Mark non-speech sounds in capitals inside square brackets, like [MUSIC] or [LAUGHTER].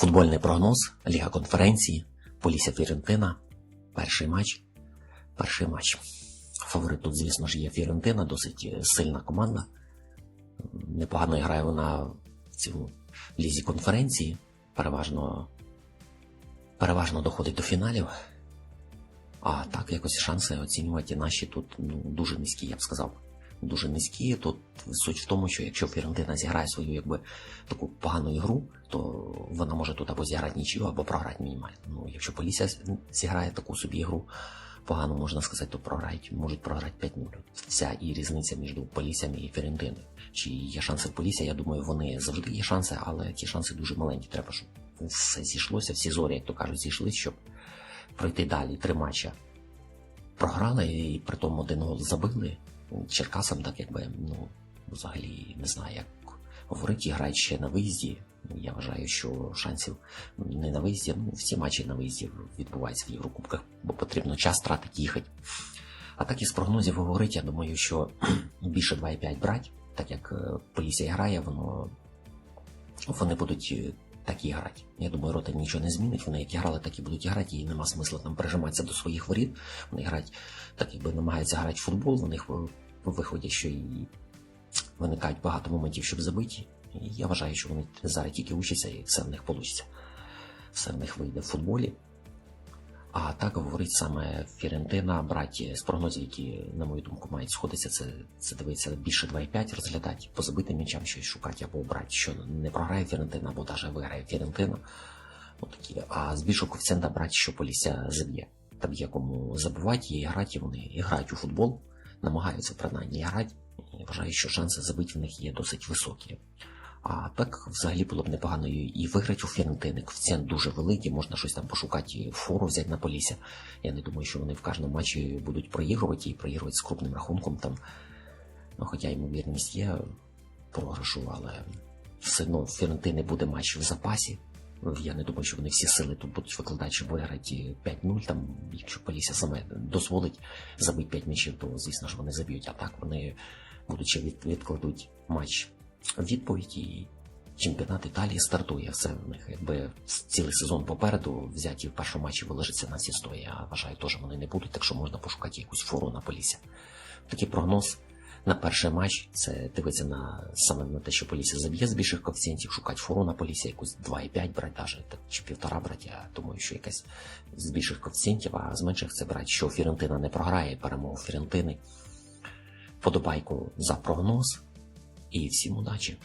Футбольний прогноз, Ліга конференції, Полісся Фірентина. Перший матч. Перший матч. Фаворит тут, звісно ж, є Фірентина, досить е, сильна команда. Непогано грає вона в цьому лізі конференції. Переважно, переважно доходить до фіналів. А так якось шанси оцінювати наші тут ну, дуже низькі, я б сказав. Дуже низькі. Тут суть в тому, що якщо Фірентина зіграє свою якби таку погану ігру, то вона може тут або зіграти нічию, або програти мінімально. Ну, якщо Полісся зіграє таку собі ігру погано, можна сказати, то програють, можуть програти 5-0. Вся і різниця між Поліссям і Фірентиною. Чи є шанси в Полісся? Я думаю, вони завжди є шанси, але ті шанси дуже маленькі. Треба, щоб все зійшлося, всі зорі, як то кажуть, зійшли, щоб пройти далі. Три матча програли і при тому один гол забили. Черкасам так якби, ну, взагалі не знаю, як говорити, грають ще на виїзді. Я вважаю, що шансів не на виїзді, ну, всі матчі на виїзді відбуваються в Єврокубках, бо потрібно час тратити їхати. А так із прогнозів говорить, я думаю, що [CLEARS THROAT] більше 2,5 брать, так як е, Полісся грає, воно вони будуть е, так і грати. Я думаю, рота нічого не змінить. Вони як і грали, так і будуть грати, і нема смисла там прижиматися до своїх воріт. Вони грають, так якби намагаються грати в футбол, у них е, виходять, що і виникають багато моментів, щоб забити. І я вважаю, що вони зараз тільки учаться і все в них вийде. Все в них вийде в футболі. А так говорить саме Фірентина, браті з прогнозів, які, на мою думку, мають сходитися, це, це дивиться більше 2,5 розглядати, по забитим м'ячам щось шукати або брати, що не програє Фірентина, або навіть виграє Фірентина. Отакі. А з більшого коефіцієнта брати, що Полісся заб'є. Там є кому забувати і грати, вони і грають у футбол, намагаються принаймні грати. І вважаю, що шанси забити в них є досить високі. А так взагалі було б непогано і виграти у Фірентини. Коефіцієнт дуже великий, можна щось там пошукати, фору взяти на Полісся. Я не думаю, що вони в кожному матчі будуть проігрувати і проігрувати з крупним рахунком там. Ну, хоча ймовірність є програшу, але все одно Фірентини буде матч в запасі. Я не думаю, що вони всі сили тут будуть викладати, щоб виграти 5-0. Там, якщо Полісся саме дозволить забити 5 м'ячів, то звісно ж вони заб'ють. А так вони будуть ще від, відкладуть матч відповідь і чемпіонат Італії стартує. Все в них якби цілий сезон попереду взяті в першому матчі вилежиться на всі сто. Я вважаю, теж вони не будуть, так що можна пошукати якусь фору на Полісся. Такий прогноз на перший матч це дивиться на саме на те, що Полісся заб'є з більших коефіцієнтів, шукати фору на Полісся, якусь 2,5 брати, навіть чи півтора брати. Я думаю, що якась з більших коефіцієнтів, а з менших це брати, що Фірентина не програє перемогу Фірентини. Подобайку за прогноз і всім удачі!